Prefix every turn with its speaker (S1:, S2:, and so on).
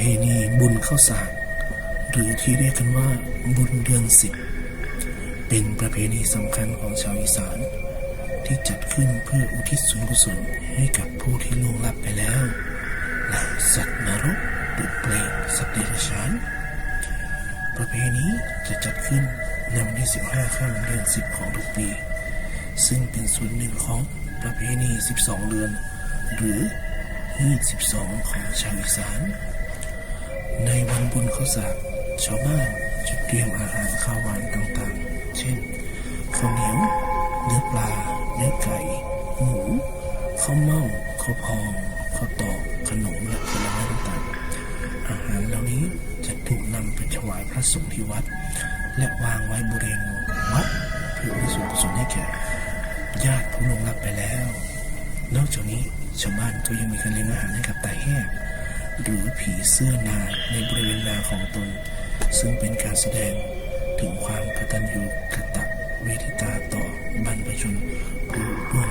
S1: พณีบุญเข้าสากหรือที่เรียกกันว่าบุญเดือนสิบเป็นประเพณีสำคัญของชาวอีสาน ที่จัดขึ้นเพื่ออุทิศส่วนกุศลให้กับผู้ที่ล่วงลับไปแล้วและสัตว์นรกหรือเปรตสัตว์เดรัจฉานประเพณีจะจัดขึ้นในวันที่ 15ค่ำเดือน 10 ของทุกปี ซึ่งเป็นส่วนหนึ่งของประเพณี 12 เดือน หรือฮีด12ของชาวอีสาน ในวันบุญข้าวสากชาวบ้านจะเตรียมอาหารข้าวหวานต่างๆ เช่นข้าวเหนียวเนื้อปลา เนื้อไก่ หมูข้าวเม่าข้าวพองข้าวตอกขนมและผลไม้ต่างๆอาหารเหล่านี้จะถูกนำไปถวายพระสงฆ์ที่วัด และวางไว้บริเวณวัดเพื่ออุทิศส่วนกุศลให้แก่ญาติผู้ล่วงลับไปแล้ว นอกจากนี้ชาวบ้านก็ยังมีการเลี้ยงอาหารให้กับตาแห้ง หรือผีเสื้อนาในบริเวณนาของตน ซึ่งเป็นการแสดงถึงความกตัญญูกตเวทิตาต่อบรรพชนหรือร่วม